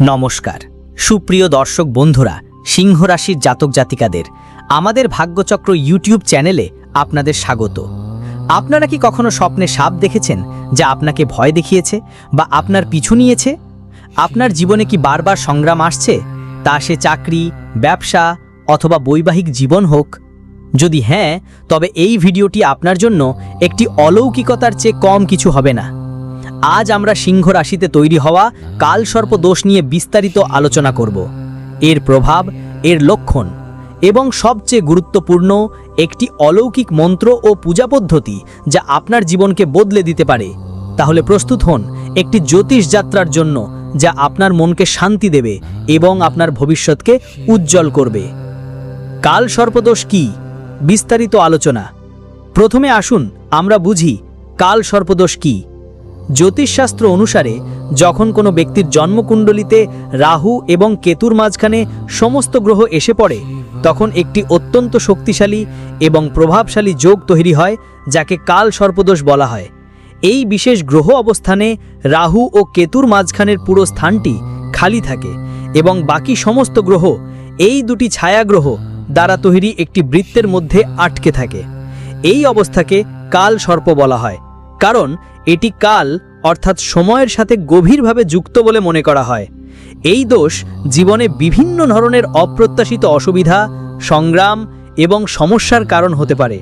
নমস্কার। সুপ্রিয় দর্শক বন্ধুরা সিংহ রাশির জাতক জাতিকাদের, আমাদের ভাগ্যচক্র ইউটিউব চ্যানেলে আপনাদের স্বাগত। আপনারা কি কখনো স্বপ্নে সাপ দেখেছেন যা আপনাকে ভয় দেখিয়েছে বা আপনার পিছু নিয়েছে? আপনার জীবনে কি বারবার সংগ্রাম আসছে? তা সে চাকরি, ব্যবসা অথবা বৈবাহিক জীবন হোক। যদি হ্যাঁ তবে এই ভিডিওটি আপনার জন্য একটি অলৌকিকতার চেয়ে কম কিছু হবে না। আজ আমরা সিংহ রাশিতে তৈরি হওয়া কালসর্প দোষ নিয়ে বিস্তারিত আলোচনা করব। এর প্রভাব, এর লক্ষণ এবং সবচেয়ে গুরুত্বপূর্ণ একটি অলৌকিক মন্ত্র ও পূজা পদ্ধতি যা আপনার জীবনকে বদলে দিতে পারে। তাহলে প্রস্তুত হন একটি জ্যোতিষ যাত্রার জন্য যা আপনার মনকে শান্তি দেবে এবং আপনার ভবিষ্যৎকে উজ্জ্বল করবে। কাল সর্পদোষ কি? বিস্তারিত আলোচনা। প্রথমে আসুন আমরা বুঝি কাল সর্পদোষ কি। জ্যোতিষশাস্ত্র অনুসারে, যখন কোনো ব্যক্তির জন্মকুণ্ডলিতে রাহু এবং কেতুর মাঝখানে সমস্ত গ্রহ এসে পড়ে, তখন একটি অত্যন্ত শক্তিশালী এবং প্রভাবশালী যোগ তৈরি হয়, যাকে কাল সর্পদোষ বলা হয়। এই বিশেষ গ্রহ অবস্থানে রাহু ও কেতুর মাঝখানের পুরো স্থানটি খালি থাকে এবং বাকি সমস্ত গ্রহ, এই দুটি ছায়াগ্রহ দ্বারা তৈরি একটি বৃত্তের মধ্যে আটকে থাকে। এই অবস্থাকে কাল সর্প বলা হয়। কারণ এটি কাল, অর্থাৎ সময়ের সাথে গভীরভাবে যুক্ত বলে মনে করা হয়। এই দোষ জীবনে বিভিন্ন ধরনের অপ্রত্যাশিত অসুবিধা, সংগ্রাম এবং সমস্যার কারণ হতে পারে।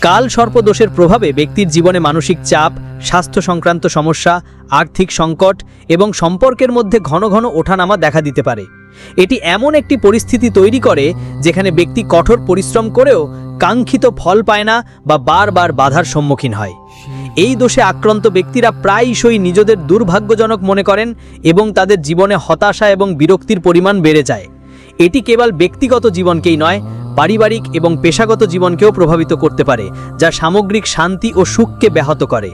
কাল সর্পদোষের প্রভাবে ব্যক্তির জীবনে মানসিক চাপ, স্বাস্থ্য সংক্রান্ত সমস্যা, আর্থিক সংকট এবং সম্পর্কের মধ্যে ঘন ঘন ওঠানামা দেখা দিতে পারে। এটি এমন একটি পরিস্থিতি তৈরি করে যেখানে ব্যক্তি কঠোর পরিশ্রম করেও কাঙ্ক্ষিত ফল পায় না বা বারবার বাধার সম্মুখীন হয়। এই দোষে আক্রান্ত ব্যক্তিরা প্রায়শই নিজেদের দুর্ভাগ্যজনক মনে করেন এবং তাদের জীবনে হতাশা এবং বিরক্তির পরিমাণ বেড়ে যায়। এটি কেবল ব্যক্তিগত জীবনকেই নয়, পারিবারিক এবং পেশাগত জীবনকেও প্রভাবিত করতে পারে, যা সামগ্রিক শান্তি ও সুখকে ব্যাহত করে।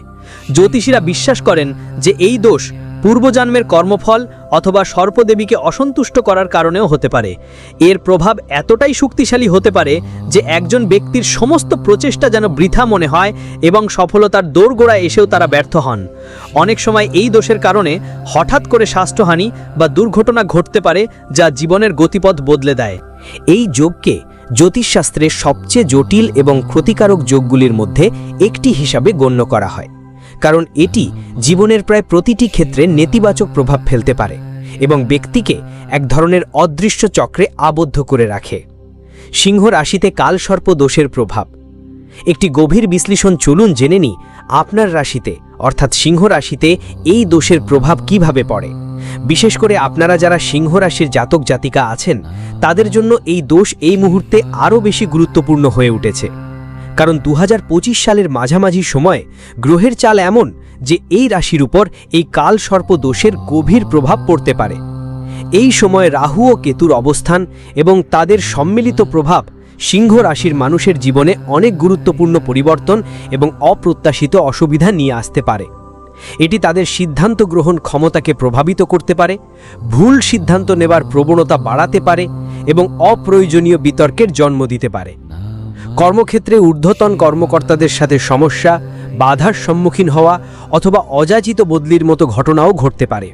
জ্যোতিষীরা বিশ্বাস করেন যে এই দোষ পূর্বজন্মের কর্মফল অথবা সর্পদেবীকে অসন্তুষ্ট করার কারণেও হতে পারে। এর প্রভাব এতটাই শক্তিশালী হতে পারে যে একজন ব্যক্তির সমস্ত প্রচেষ্টা যেন বৃথা মনে হয় এবং সফলতার দোরগোড়ায় এসেও তারা ব্যর্থ হন। অনেক সময় এই দোষের কারণে হঠাৎ করে স্বাস্থ্যহানি বা দুর্ঘটনা ঘটতে পারে যা জীবনের গতিপথ বদলে দেয়। এই যোগকে জ্যোতিষশাস্ত্রের সবচেয়ে জটিল এবং ক্ষতিকারক যোগগুলির মধ্যে একটি হিসাবে গণ্য করা হয়। কারণ এটি জীবনের প্রায় প্রতিটি ক্ষেত্রে নেতিবাচক প্রভাব ফেলতে পারে এবং ব্যক্তিকে এক ধরনের অদৃশ্য চক্রে আবদ্ধ করে রাখে। সিংহ রাশিতে কালসর্প দোষের প্রভাব। একটি গভীর বিশ্লেষণ চলুন জেনে নি আপনার রাশিতে, অর্থাৎ সিংহ রাশিতে, এই দোষের প্রভাব কীভাবে পড়ে। বিশেষ করে আপনারা যারা সিংহ রাশির জাতক জাতিকা আছেন, তাদের জন্য এই দোষ এই মুহূর্তে আরও বেশি গুরুত্বপূর্ণ হয়ে উঠেছে। কারণ দু হাজার পঁচিশ সালের মাঝামাঝি সময়ে গ্রহের চাল এমন যে এই রাশির উপর এই কাল সর্প দোষের গভীর প্রভাব পড়তে পারে। এই সময় রাহু ও কেতুর অবস্থান এবং তাদের সম্মিলিত প্রভাব সিংহ রাশির মানুষের জীবনে অনেক গুরুত্বপূর্ণ পরিবর্তন এবং অপ্রত্যাশিত অসুবিধা নিয়ে আসতে পারে। এটি তাদের সিদ্ধান্ত গ্রহণ ক্ষমতাকে প্রভাবিত করতে পারে, ভুল সিদ্ধান্ত নেবার প্রবণতা বাড়াতে পারে এবং অপ্রয়োজনীয় বিতর্কের জন্ম দিতে পারে। কর্মক্ষেত্রে ঊর্ধ্বতন কর্মকর্তাদের সাথে সমস্যা, বাধার সম্মুখীন হওয়া অথবা অযাচিত বদলির মতো ঘটনাও ঘটতে পারে।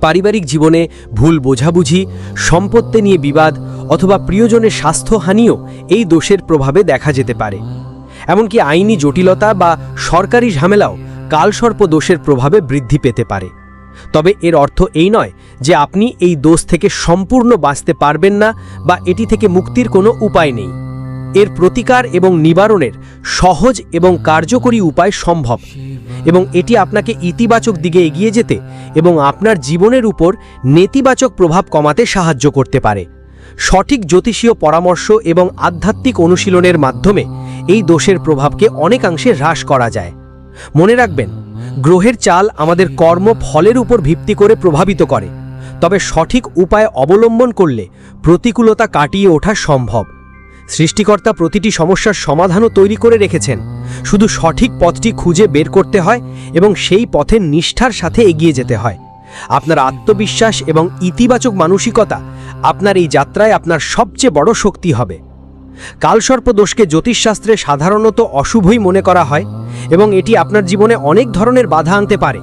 পারিবারিক জীবনে ভুল বোঝাবুঝি, সম্পত্তি নিয়ে বিবাদ অথবা প্রিয়জনের স্বাস্থ্যহানিও এই দোষের প্রভাবে দেখা যেতে পারে। এমনকি আইনি জটিলতা বা সরকারি ঝামেলাও কালসর্প দোষের প্রভাবে বৃদ্ধি পেতে পারে। তবে এর অর্থ এই নয় যে আপনি এই দোষ থেকে সম্পূর্ণ বাঁচতে পারবেন না বা এটি থেকে মুক্তির কোনো উপায় নেই। এর প্রতিকার এবং নিবারণের সহজ এবং কার্যকরী উপায় সম্ভব। এবং এটি আপনাকে ইতিবাচক দিকে এগিয়ে যেতে এবং আপনার জীবনের উপর নেতিবাচক প্রভাব কমাতে সাহায্য করতে পারে। সঠিক জ্যোতিষীয় পরামর্শ এবং আধ্যাত্মিক অনুশীলনের মাধ্যমে এই দোষের প্রভাবকে অনেকাংশে হ্রাস করা যায়। মনে রাখবেন, গ্রহের চাল আমাদের কর্ম ফলের উপর ভিত্তি করে প্রভাবিত করে, তবে সঠিক উপায় অবলম্বন করলে প্রতিকূলতা কাটিয়ে ওঠা সম্ভব। সৃষ্টিকর্তা প্রতিটি সমস্যার সমাধানও তৈরি করে রেখেছেন। শুধু সঠিক পথটি খুঁজে বের করতে হয় এবং সেই পথে নিষ্ঠার সাথে এগিয়ে যেতে হয়। আপনার আত্মবিশ্বাস এবং ইতিবাচক মানসিকতা আপনার এই যাত্রায় আপনার সবচেয়ে বড় শক্তি হবে। কালসর্প দোষকে জ্যোতিষশাস্ত্রে সাধারণত অশুভই মনে করা হয় এবং এটি আপনার জীবনে অনেক ধরনের বাধা আনতে পারে।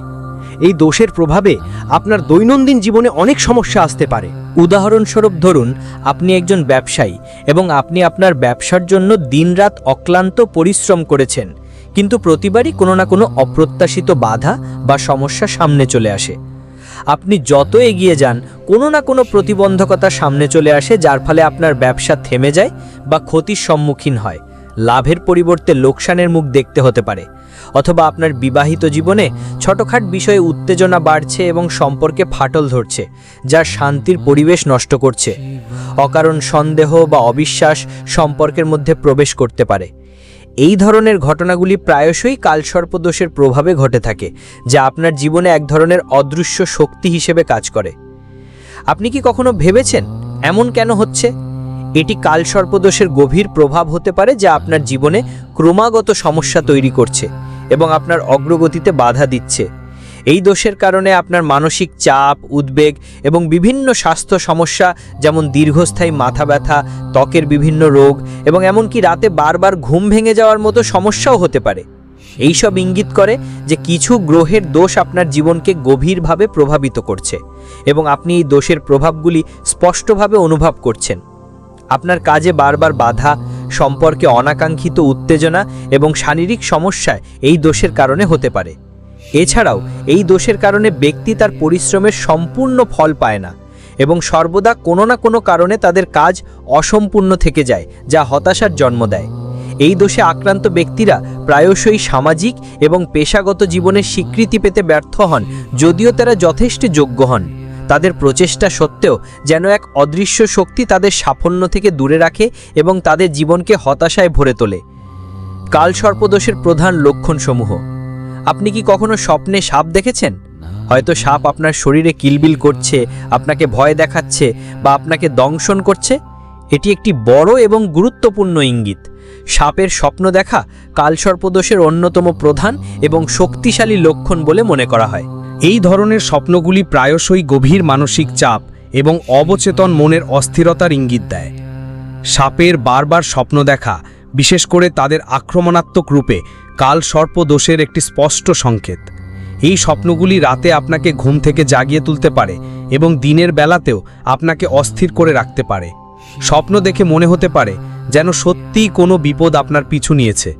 এই দোষের প্রভাবে আপনার দৈনন্দিন জীবনে অনেক সমস্যা আসতে পারে। উদাহরণস্বরূপ ধরুন, আপনি একজন ব্যবসায়ী এবং আপনি আপনার ব্যবসার জন্য দিনরাত অক্লান্ত পরিশ্রম করেছেন, কিন্তু প্রতিবারই কোনো না কোনো অপ্রত্যাশিত বাধা বা সমস্যা সামনে চলে আসে। আপনি যত এগিয়ে যান, কোনো না কোনো প্রতিবন্ধকতা সামনে চলে আসে, যার ফলে আপনার ব্যবসা থেমে যায় বা ক্ষতির সম্মুখীন হয়। লাভের পরিবর্তে লোকসানের মুখ দেখতে হতে পারে। অথবা আপনার বিবাহিত জীবনে ছোটখাট বিষয়ে উত্তেজনা বাড়ছে এবং সম্পর্কে ফাটল ধরছে, যা শান্তির পরিবেশ নষ্ট করছে। অকারণ সন্দেহ বা অবিশ্বাস সম্পর্কের মধ্যে প্রবেশ করতে পারে। এই ধরনের ঘটনাগুলি প্রায়শই কালসর্পদোষের প্রভাবে ঘটে থাকে, যা আপনার জীবনে এক ধরনের অদৃশ্য শক্তি হিসেবে কাজ করে। আপনি কি কখনো ভেবেছেন, এমন কেন হচ্ছে? এটি কালসর্পদোষের গভীর প্রভাব হতে পারে যা আপনার জীবনে ক্রমাগত সমস্যা তৈরি করছে এবং আপনার অগ্রগতিতে বাধা দিচ্ছে। এই দোষের কারণে আপনার মানসিক চাপ, উদ্বেগ এবং বিভিন্ন স্বাস্থ্য সমস্যা যেমন দীর্ঘস্থায়ী মাথা ব্যথা, ত্বকের বিভিন্ন রোগ এবং এমনকি রাতে বারবার ঘুম ভেঙে যাওয়ার মতো সমস্যাও হতে পারে। এইসব ইঙ্গিত করে যে কিছু গ্রহের দোষ আপনার জীবনকে গভীরভাবে প্রভাবিত করছে এবং আপনি এই দোষের প্রভাবগুলি স্পষ্টভাবে অনুভব করছেন। আপনার কাজে বারবার বাধা, সম্পর্কে অনাকাঙ্ক্ষিত উত্তেজনা এবং শারীরিক সমস্যায় এই দোষের কারণে হতে পারে। এছাড়াও, এই দোষের কারণে ব্যক্তি তার পরিশ্রমের সম্পূর্ণ ফল পায় না এবং সর্বদা কোনো না কোনো কারণে তাদের কাজ অসম্পূর্ণ থেকে যায়, যা হতাশার জন্ম দেয়। এই দোষে আক্রান্ত ব্যক্তিরা প্রায়শই সামাজিক এবং পেশাগত জীবনের স্বীকৃতি পেতে ব্যর্থ হন, যদিও তারা যথেষ্ট যোগ্য হন। তাদের প্রচেষ্টা সত্ত্বেও যেন এক অদৃশ্য শক্তি তাদের সাফল্য থেকে দূরে রাখে এবং তাদের জীবনকে হতাশায় ভরে তোলে। কালসর্পদোষের প্রধান লক্ষণসমূহ। আপনি কি কখনো স্বপ্নে সাপ দেখেছেন? হয়তো সাপ আপনার শরীরে কিলবিল করছে, আপনাকে ভয় দেখাচ্ছে বা আপনাকে দংশন করছে? এটি একটি বড় এবং গুরুত্বপূর্ণ ইঙ্গিত। সাপের স্বপ্ন দেখা কালসর্পদোষের অন্যতম প্রধান এবং শক্তিশালী লক্ষণ বলে মনে করা হয়। এই ধরনের স্বপ্নগুলি প্রায়শই গভীর মানসিক চাপ এবং অবচেতন মনের অস্থিরতার ইঙ্গিত দেয়। সাপের বারবার স্বপ্ন দেখা, বিশেষ করে তাদের আক্রমণাত্মক রূপে, কাল সর্পদোষের একটি স্পষ্ট সংকেত। এই স্বপ্নগুলি রাতে আপনাকে ঘুম থেকে জাগিয়ে তুলতে পারে এবং দিনের বেলাতেও আপনাকে অস্থির করে রাখতে পারে। স্বপ্ন দেখে মনে হতে পারে যেন সত্যিই কোনো বিপদ আপনার পিছু নিয়েছে।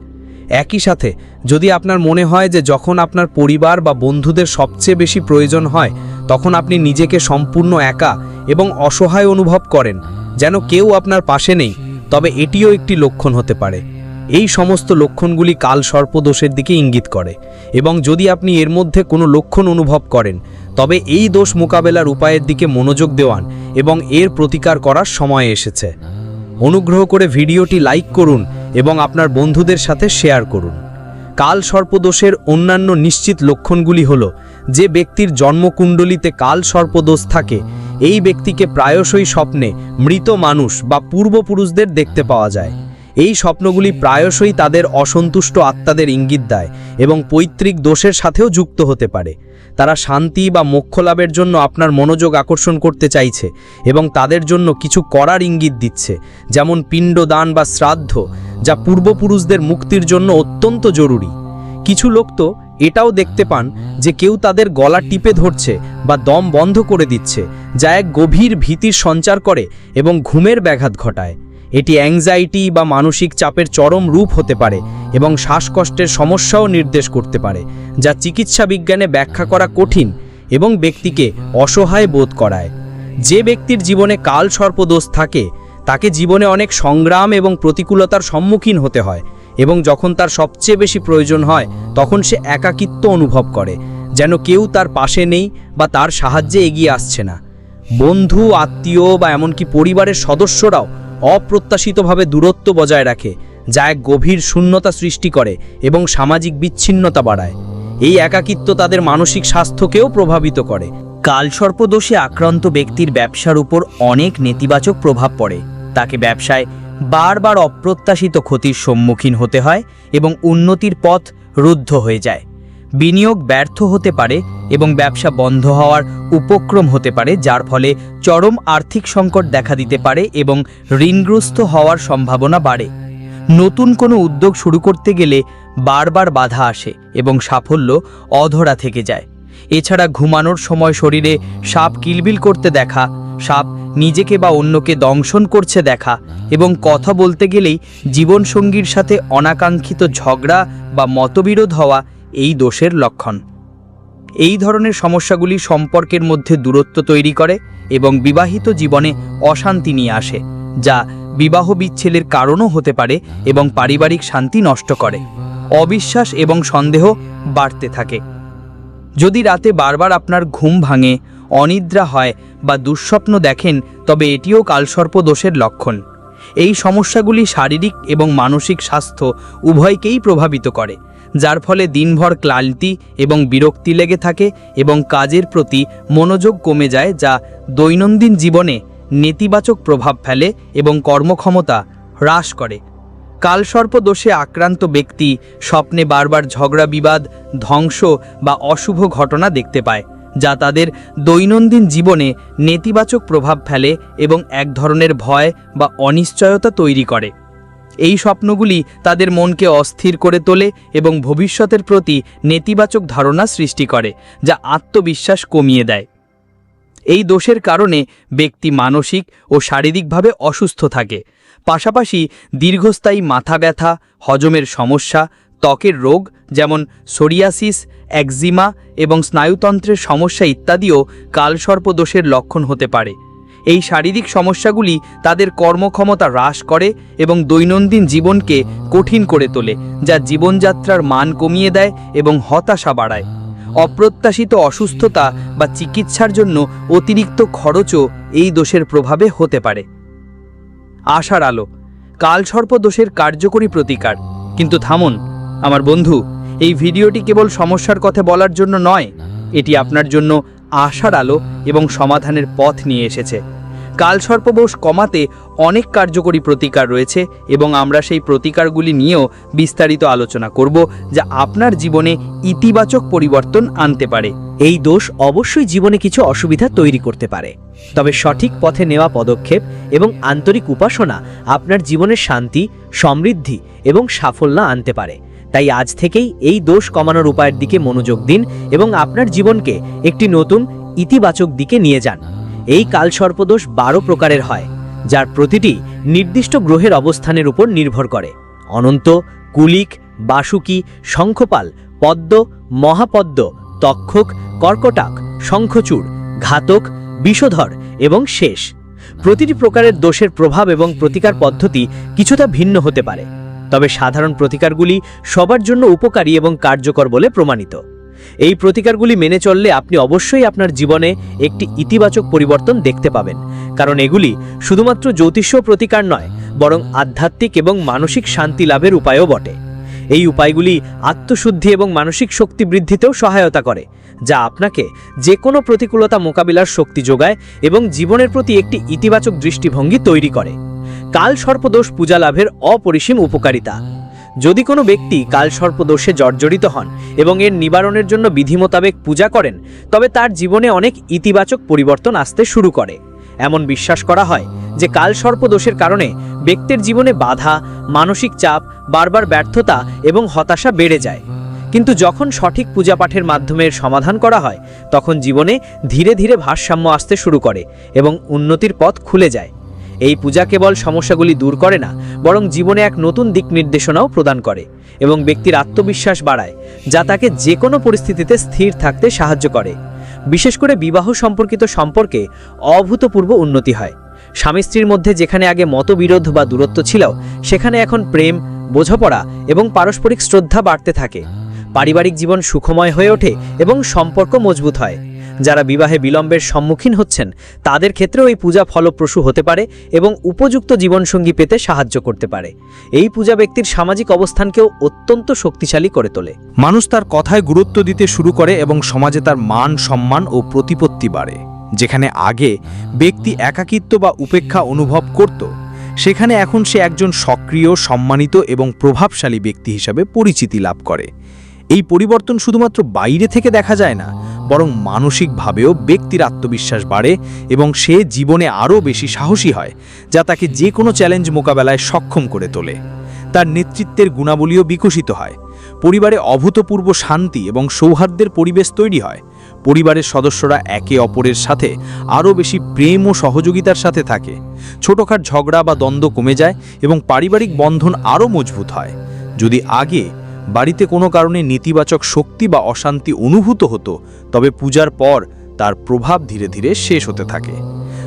একই সাথে, যদি আপনার মনে হয় যে যখন আপনার পরিবার বা বন্ধুদের সবচেয়ে বেশি প্রয়োজন হয়, তখন আপনি নিজেকে সম্পূর্ণ একা এবং অসহায় অনুভব করেন, যেন কেউ আপনার পাশে নেই, তবে এটিও একটি লক্ষণ হতে পারে। এই সমস্ত লক্ষণগুলি কাল সর্পদোষের দিকে ইঙ্গিত করে এবং যদি আপনি এর মধ্যে কোনো লক্ষণ অনুভব করেন, তবে এই দোষ মোকাবেলার উপায়ের দিকে মনোযোগ দেওয়ান এবং এর প্রতিকার করার সময় এসেছে। অনুগ্রহ করে ভিডিওটি লাইক করুন এবং আপনার বন্ধুদের সাথে শেয়ার করুন। কাল সর্পদোষের অন্যান্য নিশ্চিত লক্ষণগুলি হল, যে ব্যক্তির জন্মকুণ্ডলিতে কাল সর্পদোষ থাকে, এই ব্যক্তিকে প্রায়শই স্বপ্নে মৃত মানুষ বা পূর্বপুরুষদের দেখতে পাওয়া যায়। এই স্বপ্নগুলি প্রায়শই তাদের অসন্তুষ্ট আত্মাদের ইঙ্গিত দেয় এবং পৈতৃক দোষের সাথেও যুক্ত হতে পারে। তারা শান্তি বা মোক্ষ লাভের জন্য আপনার মনোযোগ আকর্ষণ করতে চাইছে এবং তাদের জন্য কিছু করার ইঙ্গিত দিচ্ছে, যেমন পিণ্ডদান বা শ্রাদ্ধ। যা পূর্বপুরুষদের মুক্তির জন্য অত্যন্ত জরুরি। কিছু লোক তো এটাও দেখতে পান যে কেউ তাদের গলা টিপে ধরছে বা দম বন্ধ করে দিচ্ছে, যা এক গভীর ভীতির সঞ্চার করে এবং ঘুমের ব্যাঘাত ঘটায়। এটি অ্যাংজাইটি বা মানসিক চাপের চরম রূপ হতে পারে এবং শ্বাসকষ্টের সমস্যাও নির্দেশ করতে পারে, যা চিকিৎসা বিজ্ঞানে ব্যাখ্যা করা কঠিন এবং ব্যক্তিকে অসহায় বোধ করায়। যে ব্যক্তির জীবনে কাল সর্পদোষ থাকে তাকে জীবনে অনেক সংগ্রাম এবং প্রতিকূলতার সম্মুখীন হতে হয় এবং যখন তার সবচেয়ে বেশি প্রয়োজন হয়, তখন সে একাকিত্ব অনুভব করে, যেন কেউ তার পাশে নেই বা তার সাহায্যে এগিয়ে আসছে না। বন্ধু, আত্মীয় বা এমনকি পরিবারের সদস্যরাও অপ্রত্যাশিতভাবে দূরত্ব বজায় রাখে, যা এক গভীর শূন্যতা সৃষ্টি করে এবং সামাজিক বিচ্ছিন্নতা বাড়ায়। এই একাকিত্ব তাদের মানসিক স্বাস্থ্যকেও প্রভাবিত করে। কালসর্পদোষে আক্রান্ত ব্যক্তির ব্যবসার উপর অনেক নেতিবাচক প্রভাব পড়ে। তাকে ব্যবসায় বারবার অপ্রত্যাশিত ক্ষতির সম্মুখীন হতে হয় এবং উন্নতির পথ রুদ্ধ হয়ে যায়। বিনিয়োগ ব্যর্থ হতে পারে এবং ব্যবসা বন্ধ হওয়ার উপক্রম হতে পারে, যার ফলে চরম আর্থিক সংকট দেখা দিতে পারে এবং ঋণগ্রস্ত হওয়ার সম্ভাবনা বাড়ে। নতুন কোনো উদ্যোগ শুরু করতে গেলে বারবার বাধা আসে এবং সাফল্য অধরা থেকে যায়। এছাড়া ঘুমানোর সময় শরীরে সাপ কিলবিল করতে দেখা, সাপ নিজেকে বা অন্যকে দংশন করছে দেখা এবং কথা বলতে গেলেই জীবনসঙ্গীর সাথে অনাকাঙ্ক্ষিত ঝগড়া বা মতবিরোধ হওয়া এই দোষের লক্ষণ। এই ধরনের সমস্যাগুলি সম্পর্কের মধ্যে দূরত্ব তৈরি করে এবং বিবাহিত জীবনে অশান্তি নিয়ে আসে, যা বিবাহ বিচ্ছেদের কারণও হতে পারে এবং পারিবারিক শান্তি নষ্ট করে। অবিশ্বাস এবং সন্দেহ বাড়তে থাকে। যদি রাতে বারবার আপনার ঘুম ভাঙে, অনিদ্রা হয় বা দুঃস্বপ্ন দেখেন, তবে এটিও কালসর্প দোষের লক্ষণ। এই সমস্যাগুলি শারীরিক এবং মানসিক স্বাস্থ্য উভয়কেই প্রভাবিত করে, যার ফলে দিনভর ক্লান্তি এবং বিরক্তি লেগে থাকে এবং কাজের প্রতি মনোযোগ কমে যায় যা দৈনন্দিন জীবনে নেতিবাচক প্রভাব ফেলে এবং কর্মক্ষমতা হ্রাস করে। কালসর্প দোষে আক্রান্ত ব্যক্তি স্বপ্নে বারবার ঝগড়া, বিবাদ, ধ্বংস বা অশুভ ঘটনা দেখতে পায়, যা তাদের দৈনন্দিন জীবনে নেতিবাচক প্রভাব ফেলে এবং এক ধরনের ভয় বা অনিশ্চয়তা তৈরি করে। এই স্বপ্নগুলি তাদের মনকে অস্থির করে তোলে এবং ভবিষ্যতের প্রতি নেতিবাচক ধারণা সৃষ্টি করে, যা আত্মবিশ্বাস কমিয়ে দেয়। এই দোষের কারণে ব্যক্তি মানসিক ও শারীরিকভাবে অসুস্থ থাকে পাশাপাশি দীর্ঘস্থায়ী মাথা ব্যথা, হজমের সমস্যা, ত্বকের রোগ, যেমন সোরিয়াসিস, একজিমা এবং স্নায়ুতন্ত্রের সমস্যা ইত্যাদিও কালসর্প দোষের লক্ষণ হতে পারে। এই শারীরিক সমস্যাগুলি তাদের কর্মক্ষমতা হ্রাস করে এবং দৈনন্দিন জীবনকে কঠিন করে তোলে, যা জীবনযাত্রার মান কমিয়ে দেয় এবং হতাশা বাড়ায়। অপ্রত্যাশিত অসুস্থতা বা চিকিৎসার জন্য অতিরিক্ত খরচও এই দোষের প্রভাবে হতে পারে। আশার আলো কালসর্প দোষের কার্যকরী প্রতিকার। কিন্তু থামুন, আমার বন্ধু, এই ভিডিওটি কেবল সমস্যার কথা বলার জন্য নয়, এটি আপনার জন্য আশার আলো এবং সমাধানের পথ নিয়ে এসেছে। কালসর্পদোষ কমাতে অনেক কার্যকরী প্রতিকার রয়েছে এবং আমরা সেই প্রতিকারগুলি নিয়েও বিস্তারিত আলোচনা করব যা আপনার জীবনে ইতিবাচক পরিবর্তন আনতে পারে। এই দোষ অবশ্যই জীবনে কিছু অসুবিধা তৈরি করতে পারে। তবে সঠিক পথে নেওয়া পদক্ষেপ এবং আন্তরিক উপাসনা আপনার জীবনের শান্তি, সমৃদ্ধি এবং সাফল্য আনতে পারে। তাই আজ থেকেই এই দোষ কমানোর উপায়ের দিকে মনোযোগ দিন এবং আপনার জীবনকে একটি নতুন, ইতিবাচক দিকে নিয়ে যান। এই কালসর্পদোষ বারো প্রকারের হয়, যার প্রতিটি নির্দিষ্ট গ্রহের অবস্থানের উপর নির্ভর করে। অনন্ত, কুলিক, বাসুকি, শঙ্খপাল, পদ্ম, মহাপদ্ম, তক্ষক, কর্কটাক, শঙ্খচূড়, ঘাতক, বিষধর এবং শেষ। প্রতিটি প্রকারের দোষের প্রভাব এবং প্রতিকার পদ্ধতি কিছুটা ভিন্ন হতে পারে, তবে সাধারণ প্রতিকারগুলি সবার জন্য উপকারী এবং কার্যকর বলে প্রমাণিত। এই প্রতিকারগুলি মেনে চললে আপনি অবশ্যই আপনার জীবনে একটি ইতিবাচক পরিবর্তন দেখতে পাবেন। কারণ এগুলি শুধুমাত্র জ্যোতিষ প্রতিকার নয়, বরং আধ্যাত্মিক এবং মানসিক শান্তি লাভের উপায়ও বটে। এই উপায়গুলি আত্মশুদ্ধি এবং মানসিক শক্তি বৃদ্ধিতেও সহায়তা করে, যা আপনাকে যে কোনো প্রতিকূলতা মোকাবিলার শক্তি যোগায় এবং জীবনের প্রতি একটি ইতিবাচক দৃষ্টিভঙ্গি তৈরি করে। কাল সর্পদোষ পূজা লাভের অপরিসীম উপকারিতা। যদি কোনো ব্যক্তি কাল সর্পদোষে জর্জরিত হন এবং এর নিবারণের জন্য বিধি মোতাবেক পূজা করেন, তবে তার জীবনে অনেক ইতিবাচক পরিবর্তন আসতে শুরু করে। এমন বিশ্বাস করা হয় যে কাল সর্পদোষের কারণে ব্যক্তির জীবনে বাধা, মানসিক চাপ, বারবার ব্যর্থতা এবং হতাশা বেড়ে যায়। কিন্তু যখন সঠিক পূজাপাঠের মাধ্যমে সমাধান করা হয়, তখন জীবনে ধীরে ধীরে ভারসাম্য আসতে শুরু করে এবং উন্নতির পথ খুলে যায়। এই পূজা কেবল সমস্যাগুলি দূর করে না, বরং জীবনে এক নতুন দিক নির্দেশনাও প্রদান করে এবং ব্যক্তির আত্মবিশ্বাস বাড়ায়, যা তাকে যে কোনো পরিস্থিতিতে স্থির থাকতে সাহায্য করে। বিশেষ করে বিবাহ সম্পর্কিত সম্পর্কে অভূতপূর্ব উন্নতি হয়। স্বামী স্ত্রীর মধ্যে যেখানে আগে মতবিরোধ বা দূরত্ব ছিল সেখানে এখন প্রেম, বোঝাপড়া এবং পারস্পরিক শ্রদ্ধা বাড়তে থাকে। পারিবারিক জীবন সুখময় হয়ে ওঠে এবং সম্পর্ক মজবুত হয়। যারা বিবাহে বিলম্বের সম্মুখীন হচ্ছেন, তাদের ক্ষেত্রেও এই পূজা ফলপ্রসূ হতে পারে এবং উপযুক্ত জীবনসঙ্গী পেতে সাহায্য করতে পারে। এই পূজা ব্যক্তির সামাজিক অবস্থানকেও অত্যন্ত শক্তিশালী করে তোলে। মানুষ তার কথায় গুরুত্ব দিতে শুরু করে এবং সমাজে তার মান, সম্মান ও প্রতিপত্তি বাড়ে। যেখানে আগে ব্যক্তি একাকিত্ব বা উপেক্ষা অনুভব করত, সেখানে এখন সে একজন সক্রিয়, সম্মানিত এবং প্রভাবশালী ব্যক্তি হিসাবে পরিচিতি লাভ করে। এই পরিবর্তন শুধুমাত্র বাইরে থেকে দেখা যায় না, বরং মানসিকভাবেও ব্যক্তির আত্মবিশ্বাস বাড়ে এবং সে জীবনে আরও বেশি সাহসী হয়, যা তাকে যে কোনো চ্যালেঞ্জ মোকাবেলায় সক্ষম করে তোলে। তার নেতৃত্বের গুণাবলীও বিকশিত হয়। পরিবারে অভূতপূর্ব শান্তি এবং সৌহার্দ্যের পরিবেশ তৈরি হয়। পরিবারের সদস্যরা একে অপরের সাথে আরও বেশি প্রেম ও সহযোগিতার সাথে থাকে। ছোটখাট ঝগড়া বা দ্বন্দ্ব কমে যায় এবং পারিবারিক বন্ধন আরও মজবুত হয়। যদি আগে বাড়িতে কোনো কারণে নেতিবাচক শক্তি বা অশান্তি অনুভূত হতো, তবে পূজার পর তার প্রভাব ধীরে ধীরে শেষ হতে থাকে।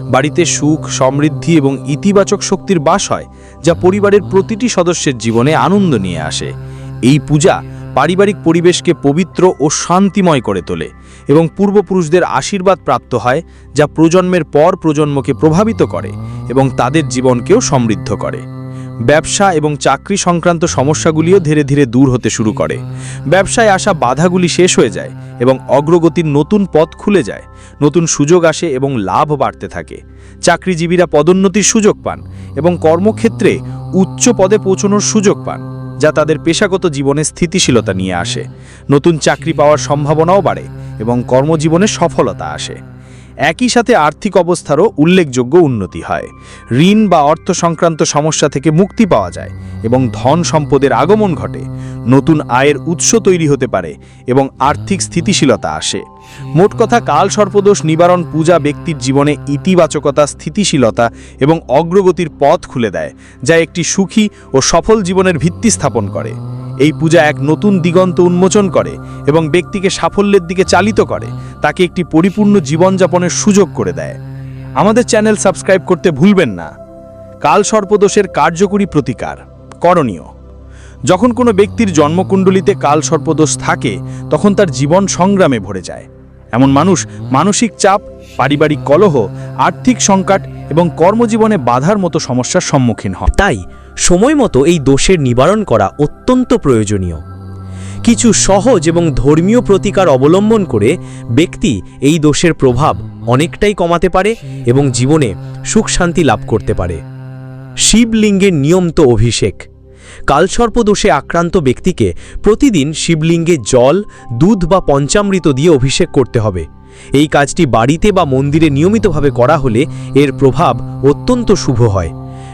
বাড়িতে সুখ, সমৃদ্ধি এবং ইতিবাচক শক্তির বাস হয়, যা পরিবারের প্রতিটি সদস্যের জীবনে আনন্দ নিয়ে আসে। এই পূজা পারিবারিক পরিবেশকে পবিত্র ও শান্তিময় করে তোলে এবং পূর্বপুরুষদের আশীর্বাদ প্রাপ্ত হয়, যা প্রজন্মের পর প্রজন্মকে প্রভাবিত করে এবং তাদের জীবনকেও সমৃদ্ধ করে। ব্যবসা এবং চাকরি সংক্রান্ত সমস্যাগুলিও ধীরে ধীরে দূর হতে শুরু করে। ব্যবসায় আসা বাধাগুলি শেষ হয়ে যায় এবং অগ্রগতির নতুন পথ খুলে যায়, নতুন সুযোগ আসে এবং লাভ বাড়তে থাকে। চাকরিজীবীরা পদোন্নতির সুযোগ পান এবং কর্মক্ষেত্রে উচ্চ পদে পৌঁছানোর সুযোগ পান, যা তাদের পেশাগত জীবনে স্থিতিশীলতা নিয়ে আসে। নতুন চাকরি পাওয়ার সম্ভাবনাও বাড়ে এবং কর্মজীবনে সফলতা আসে। একই সাথে আর্থিক অবস্থারও উল্লেখযোগ্য উন্নতি হয়। ঋণ বা অর্থ সংক্রান্ত সমস্যা থেকে মুক্তি পাওয়া যায় এবং ধন সম্পদের আগমন ঘটে। নতুন আয়ের উৎস তৈরি হতে পারে এবং আর্থিক স্থিতিশীলতা আসে। মোট কথা কাল সর্পদোষ নিবারণ পূজা ব্যক্তির জীবনে ইতিবাচকতা, স্থিতিশীলতা এবং অগ্রগতির পথ খুলে দেয়, যা একটি সুখী ও সফল জীবনের ভিত্তি স্থাপন করে। এই পূজা এক নতুন দিগন্ত উন্মোচন করে এবং ব্যক্তিকে সাফল্যের দিকে চালিত করে, তাকে একটি পরিপূর্ণ জীবনযাপনের সুযোগ করে দেয়। আমাদের চ্যানেল সাবস্ক্রাইব করতে ভুলবেন না। কাল সর্পদোষের কার্যকরী প্রতিকার, করণীয়। যখন কোনো ব্যক্তির জন্মকুণ্ডলিতে কাল সর্পদোষ থাকে, তখন তার জীবন সংগ্রামে ভরে যায়। এমন মানুষ মানসিক চাপ, পারিবারিক কলহ, আর্থিক সংকট এবং কর্মজীবনে বাধার মতো সমস্যার সম্মুখীন হয় তাই সময় মতো এই দোষের নিবারণ করা অত্যন্ত প্রয়োজনীয়। কিছু সহজ এবং ধর্মীয় প্রতিকার অবলম্বন করে ব্যক্তি এই দোষের প্রভাব অনেকটাই কমাতে পারে এবং জীবনে সুখ শান্তি লাভ করতে পারে। শিবলিঙ্গের নিয়মিত অভিষেক। কালসর্প দোষে আক্রান্ত ব্যক্তিকে প্রতিদিন শিবলিঙ্গে জল, দুধ বা পঞ্চামৃত দিয়ে অভিষেক করতে হবে। এই কাজটি বাড়িতে বা মন্দিরে নিয়মিতভাবে করা হলে এর প্রভাব অত্যন্ত শুভ হয়।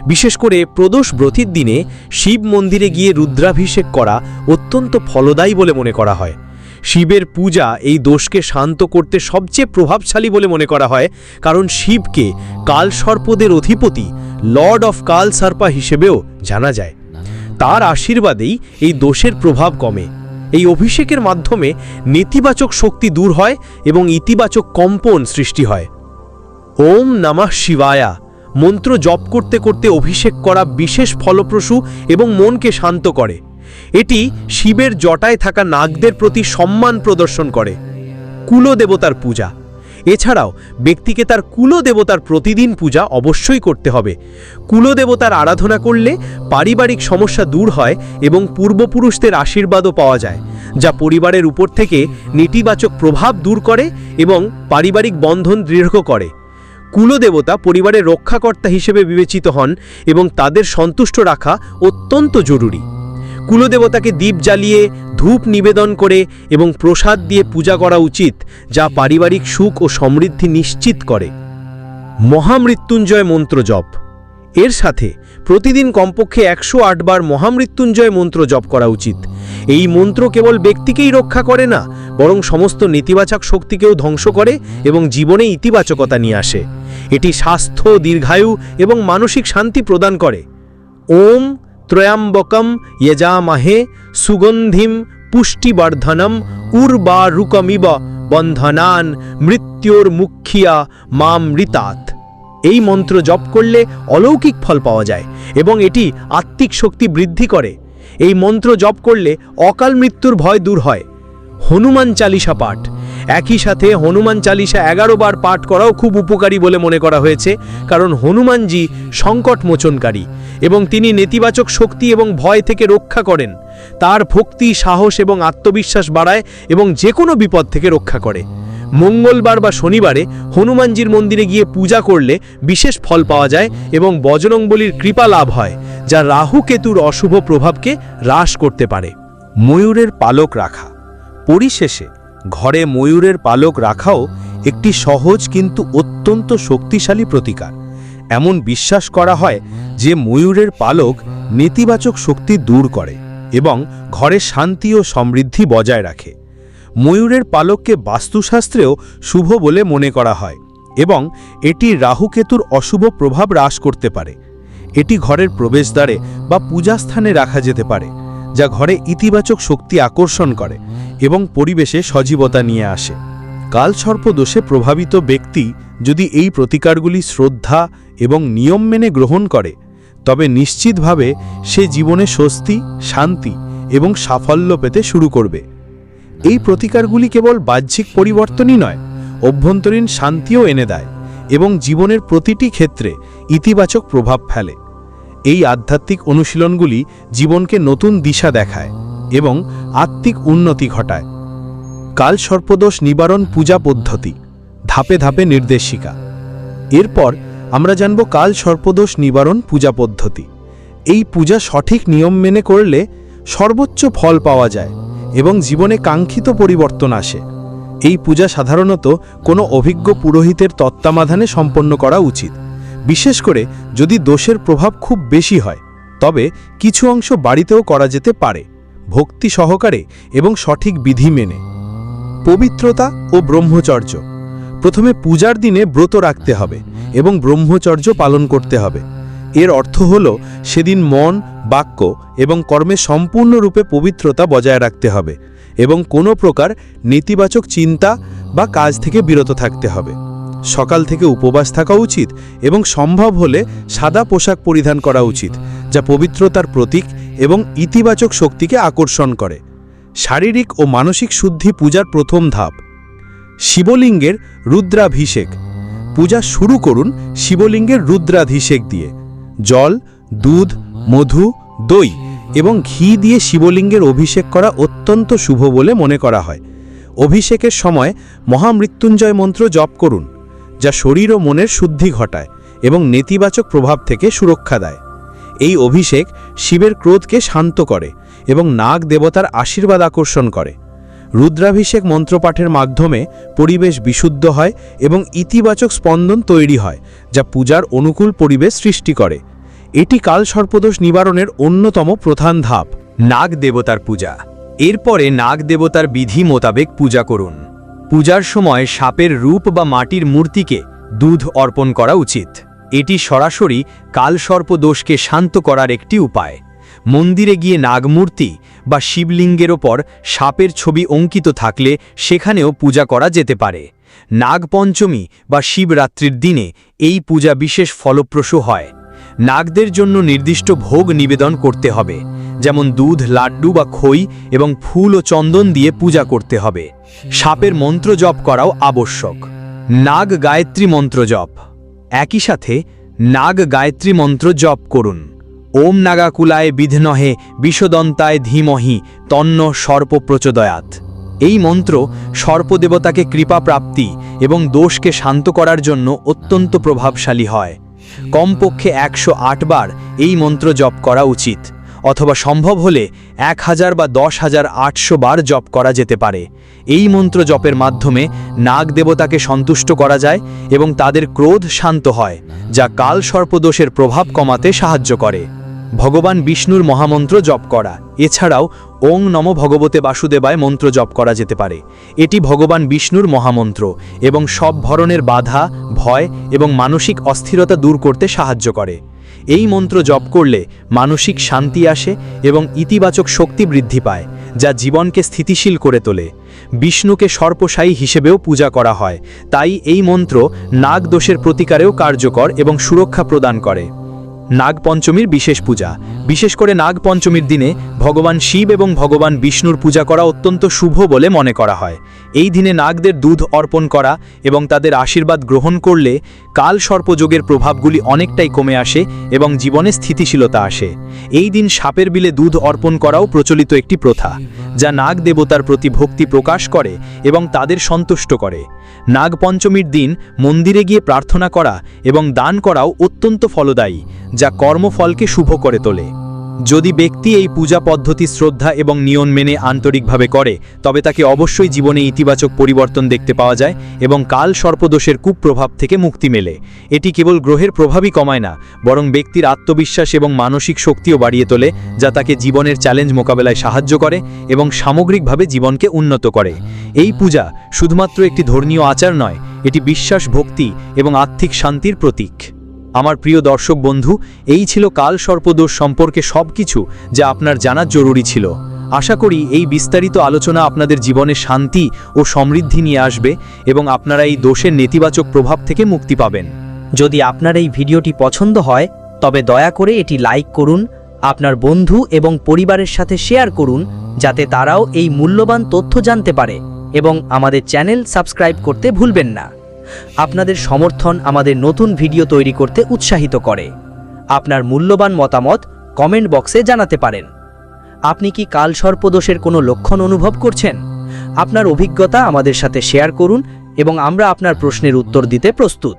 বিশেষ করে প্রদোষ ব্রতির দিনে শিব মন্দিরে গিয়ে রুদ্রাভিষেক করা অত্যন্ত ফলদায়ী বলে মনে করা হয়। শিবের পূজা এই দোষকে শান্ত করতে সবচেয়ে প্রভাবশালী বলে মনে করা হয়, কারণ শিবকে কালসর্পদের অধিপতি লর্ড অফ কাল সার্পা হিসেবেও জানা যায়। তার আশীর্বাদেই এই দোষের প্রভাব কমে। এই অভিষেকের মাধ্যমে নেতিবাচক শক্তি দূর হয় এবং ইতিবাচক কম্পন সৃষ্টি হয়। ওম নমঃ শিবায়া। মন্ত্র জপ করতে করতে অভিষেক করা বিশেষ ফলপ্রসূ এবং মনকে শান্ত করে। এটি শিবের জটায় থাকা নাগদের প্রতি সম্মান প্রদর্শন করে। কুলদেবতার পূজা। এছাড়াও ব্যক্তিকে তার কুলদেবতার প্রতিদিন পূজা অবশ্যই করতে হবে। কুলদেবতার আরাধনা করলে পারিবারিক সমস্যা দূর হয় এবং পূর্বপুরুষদের আশীর্বাদও পাওয়া যায়, যা পরিবারের উপর থেকে নেতিবাচক প্রভাব দূর করে এবং পারিবারিক বন্ধন দৃঢ় করে। কুলদেবতা পরিবারের রক্ষাকর্তা হিসেবে বিবেচিত হন এবং তাদের সন্তুষ্ট রাখা অত্যন্ত জরুরি। কুলদেবতাকে দীপ জ্বালিয়ে ধূপ নিবেদন করে এবং প্রসাদ দিয়ে পূজা করা উচিত, যা পারিবারিক সুখ ও সমৃদ্ধি নিশ্চিত করে। মহামৃত্যুঞ্জয় মন্ত্র জপ। এর সাথে প্রতিদিন কমপক্ষে একশো আটবার মহামৃত্যুঞ্জয় মন্ত্র জপ করা উচিত। এই মন্ত্র কেবল ব্যক্তিকেই রক্ষা করে না, বরং সমস্ত নেতিবাচক শক্তিকেও ধ্বংস করে এবং জীবনে ইতিবাচকতা নিয়ে আসে। এটি স্বাস্থ্য, দীর্ঘায়ু এবং মানসিক শান্তি প্রদান করে। ওম ত্রয়াম্বকম যজামহে সুগন্ধিম পুষ্টিবর্ধনম উর্বারুকমিব বন্ধনান মৃত্যুর মুখিয়া মামৃতাত এই মন্ত্র জপ করলে অলৌকিক ফল পাওয়া যায় এবং এটি আত্মিক শক্তি বৃদ্ধি করে। এই মন্ত্র জপ করলে অকাল মৃত্যুর ভয় দূর হয়। হনুমান চালিসা পাঠ। একই সাথে হনুমান চালিসা এগারো বার পাঠ করাও খুব উপকারী বলে মনে করা হয়েছে, কারণ হনুমানজি সংকট মোচনকারী এবং তিনি নেতিবাচক শক্তি এবং ভয় থেকে রক্ষা করেন। তার ভক্তি, সাহস এবং আত্মবিশ্বাস বাড়ায় এবং যে কোনো বিপদ থেকে রক্ষা করে। মঙ্গলবার বা শনিবারে হনুমানজির মন্দিরে গিয়ে পূজা করলে বিশেষ ফল পাওয়া যায় এবং বজরংবলির কৃপা লাভ হয়, যা রাহু কেতুর অশুভ প্রভাবকে হ্রাস করতে পারে। ময়ূরের পালক রাখা। পরিশেষে ঘরে ময়ূরের পালক রাখাও একটি সহজ কিন্তু অত্যন্ত শক্তিশালী প্রতিকার। এমন বিশ্বাস করা হয় যে ময়ূরের পালক নেতিবাচক শক্তি দূর করে এবং ঘরে শান্তি ও সমৃদ্ধি বজায় রাখে। ময়ূরের পালককে বাস্তুশাস্ত্রেও শুভ বলে মনে করা হয় এবং এটি রাহুকেতুর অশুভ প্রভাব হ্রাস করতে পারে। এটি ঘরের প্রবেশদ্বারে বা পূজাস্থানে রাখা যেতে পারে। যা ঘরে ইতিবাচক শক্তি আকর্ষণ করে এবং পরিবেশে সজীবতা নিয়ে আসে। কালসর্প দোষে প্রভাবিত ব্যক্তি যদি এই প্রতিকারগুলি শ্রদ্ধা এবং নিয়ম মেনে গ্রহণ করে, তবে নিশ্চিতভাবে সে জীবনে স্বস্তি, শান্তি এবং সাফল্য পেতে শুরু করবে। এই প্রতিকারগুলি কেবল বাহ্যিক পরিবর্তনই নয়, অভ্যন্তরীণ শান্তিও এনে দেয় এবং জীবনের প্রতিটি ক্ষেত্রে ইতিবাচক প্রভাব ফেলে। এই আধ্যাত্মিক অনুশীলনগুলি জীবনকে নতুন দিশা দেখায় এবং আত্মিক উন্নতি ঘটায়। কাল সর্পদোষ নিবারণ পূজা পদ্ধতি, ধাপে ধাপে নির্দেশিকা। এরপর আমরা জানব কাল সর্পদোষ নিবারণ পূজা পদ্ধতি। এই পূজা সঠিক নিয়ম মেনে করলে সর্বোচ্চ ফল পাওয়া যায় এবং জীবনে কাঙ্ক্ষিত পরিবর্তন আসে। এই পূজা সাধারণত কোনো অভিজ্ঞ পুরোহিতের তত্ত্বাবধানে সম্পন্ন করা উচিত। বিশেষ করে যদি দোষের প্রভাব খুব বেশি হয়, তবে কিছু অংশ বাড়িতেও করা যেতে পারে, ভক্তি সহকারে এবং সঠিক বিধি মেনে। পবিত্রতা ও ব্রহ্মচর্য। প্রথমে পূজার দিনে ব্রত রাখতে হবে এবং ব্রহ্মচর্য পালন করতে হবে। এর অর্থ হল সেদিন মন, বাক্য এবং কর্মে সম্পূর্ণরূপে পবিত্রতা বজায় রাখতে হবে এবং কোনো প্রকার নেতিবাচক চিন্তা বা কাজ থেকে বিরত থাকতে হবে। সকাল থেকে উপবাস থাকা উচিত এবং সম্ভব হলে সাদা পোশাক পরিধান করা উচিত, যা পবিত্রতার প্রতীক এবং ইতিবাচক শক্তিকে আকর্ষণ করে। শারীরিক ও মানসিক শুদ্ধি পূজার প্রথম ধাপ। শিবলিঙ্গের রুদ্রাভিষেক। পূজা শুরু করুন শিবলিঙ্গের রুদ্রাভিষেক দিয়ে। জল, দুধ, মধু, দই এবং ঘি দিয়ে শিবলিঙ্গের অভিষেক করা অত্যন্ত শুভ বলে মনে করা হয়। অভিষেকের সময় মহামৃত্যুঞ্জয় মন্ত্র জপ করুন। যা শরীর ও মনের শুদ্ধি ঘটায় এবং নেতিবাচক প্রভাব থেকে সুরক্ষা দেয়। এই অভিষেক শিবের ক্রোধকে শান্ত করে এবং নাগ দেবতার আশীর্বাদ আকর্ষণ করে। রুদ্রাভিষেক মন্ত্রপাঠের মাধ্যমে পরিবেশ বিশুদ্ধ হয় এবং ইতিবাচক স্পন্দন তৈরি হয়, যা পূজার অনুকূল পরিবেশ সৃষ্টি করে। এটি কাল সর্পদোষ নিবারণের অন্যতম প্রধান ধাপ। নাগ দেবতার পূজা। এরপরে নাগ দেবতার বিধি মোতাবেক পূজা করুন। পূজার সময় সাপের রূপ বা মাটির মূর্তিকে দুধ অর্পণ করা উচিত। এটি সরাসরি কালসর্প দোষকে শান্ত করার একটি উপায়। মন্দিরে গিয়ে নাগমূর্তি বা শিবলিঙ্গের ওপর সাপের ছবি অঙ্কিত থাকলে সেখানেও পূজা করা যেতে পারে। নাগপঞ্চমী বা শিবরাত্রির দিনে এই পূজা বিশেষ ফলপ্রসূ হয়। নাগদের জন্য নির্দিষ্ট ভোগ নিবেদন করতে হবে, যেমন দুধ, লাড্ডু বা খই এবং ফুল ও চন্দন দিয়ে পূজা করতে হবে। সাপের মন্ত্র জপ করাও আবশ্যক। নাগ গায়ত্রী মন্ত্র জপ। একই সাথে নাগ গায়ত্রী মন্ত্র জপ করুন। ওম নাগাকুলায় বিধনহে বিষদন্তায় ধীমহি তন্ন সর্প প্রচোদয়াত এই মন্ত্র সর্পদেবতাকে কৃপা প্রাপ্তি এবং দোষকে শান্ত করার জন্য অত্যন্ত প্রভাবশালী হয়। কমপক্ষে একশো আট বার এই মন্ত্র জপ করা উচিত, অথবা সম্ভব হলে এক হাজার বা দশ হাজার আটশো বার জপ করা যেতে পারে। এই মন্ত্র জপের মাধ্যমে নাগ দেবতাকে সন্তুষ্ট করা যায় এবং তাদের ক্রোধ শান্ত হয়, যা কাল সর্পদোষের প্রভাব কমাতে সাহায্য করে। ভগবান বিষ্ণুর মহামন্ত্র জপ করা, এছাড়াও ওং নম ভগবতে বাসুদেবায় মন্ত্র জপ করা যেতে পারে। এটি ভগবান বিষ্ণুর মহামন্ত্র এবং সব ধরনের বাধা, ভয় এবং মানসিক অস্থিরতা দূর করতে সাহায্য করে। এই মন্ত্র জপ করলে মানসিক শান্তি আসে এবং ইতিবাচক শক্তি বৃদ্ধি পায়, যা জীবনকে স্থিতিশীল করে তোলে। বিষ্ণুকে সর্পশায়ী হিসেবেও পূজা করা হয়, তাই এই মন্ত্র নাগ দোষের প্রতিকারেও কার্যকর এবং সুরক্ষা প্রদান করে। নাগপঞ্চমীর বিশেষ পূজা। বিশেষ করে নাগপঞ্চমীর দিনে ভগবান শিব এবং ভগবান বিষ্ণুর পূজা করা অত্যন্ত শুভ বলে মনে করা হয়। এই দিনে নাগদের দুধ অর্পণ করা এবং তাদের আশীর্বাদ গ্রহণ করলে কাল সর্পযোগের প্রভাবগুলি অনেকটাই কমে আসে এবং জীবনে স্থিতিশীলতা আসে। এই দিন সাপের বিলে দুধ অর্পণ করাও প্রচলিত একটি প্রথা, যা নাগ দেবতার প্রতি ভক্তি প্রকাশ করে এবং তাদের সন্তুষ্ট করে। নাগপঞ্চমীর দিন মন্দিরে গিয়ে প্রার্থনা করা এবং দান করাও অত্যন্ত ফলদায়ী, যা কর্মফলকে শুভ করে তোলে। যদি ব্যক্তি এই পূজা পদ্ধতি শ্রদ্ধা এবং নিয়ম মেনে আন্তরিকভাবে করে, তবে তাকে অবশ্যই জীবনে ইতিবাচক পরিবর্তন দেখতে পাওয়া যায় এবং কাল সর্পদোষের কুপ্রভাব থেকে মুক্তি মেলে। এটি কেবল গ্রহের প্রভাবই কমায় না, বরং ব্যক্তির আত্মবিশ্বাস এবং মানসিক শক্তিও বাড়িয়ে তোলে, যা তাকে জীবনের চ্যালেঞ্জ মোকাবেলায় সাহায্য করে এবং সামগ্রিকভাবে জীবনকে উন্নত করে। এই পূজা শুধুমাত্র একটি ধর্মীয় আচার নয়, এটি বিশ্বাস, ভক্তি এবং আর্থিক শান্তির প্রতীক। আমার প্রিয় দর্শক বন্ধু, এই ছিল কাল সর্পদোষ সম্পর্কে সবকিছু যা আপনার জানার জরুরি ছিল। আশা করি এই বিস্তারিত আলোচনা আপনাদের জীবনে শান্তি ও সমৃদ্ধি নিয়ে আসবে এবং আপনারা এই দোষের নেতিবাচক প্রভাব থেকে মুক্তি পাবেন। যদি আপনার এই ভিডিওটি পছন্দ হয়, তবে দয়া করে এটি লাইক করুন, আপনার বন্ধু এবং পরিবারের সাথে শেয়ার করুন, যাতে তারাও এই মূল্যবান তথ্য জানতে পারে এবং আমাদের চ্যানেল সাবস্ক্রাইব করতে ভুলবেন না। আপনাদের সমর্থন আমাদের নতুন ভিডিও তৈরি করতে উৎসাহিত করে। আপনার মূল্যবান মতামত কমেন্ট বক্সে জানাতে পারেন। আপনি কি কাল সর্পদোষের কোনো লক্ষণ অনুভব করছেন? আপনার অভিজ্ঞতা আমাদের সাথে শেয়ার করুন এবং আমরা আপনার প্রশ্নের উত্তর দিতে প্রস্তুত।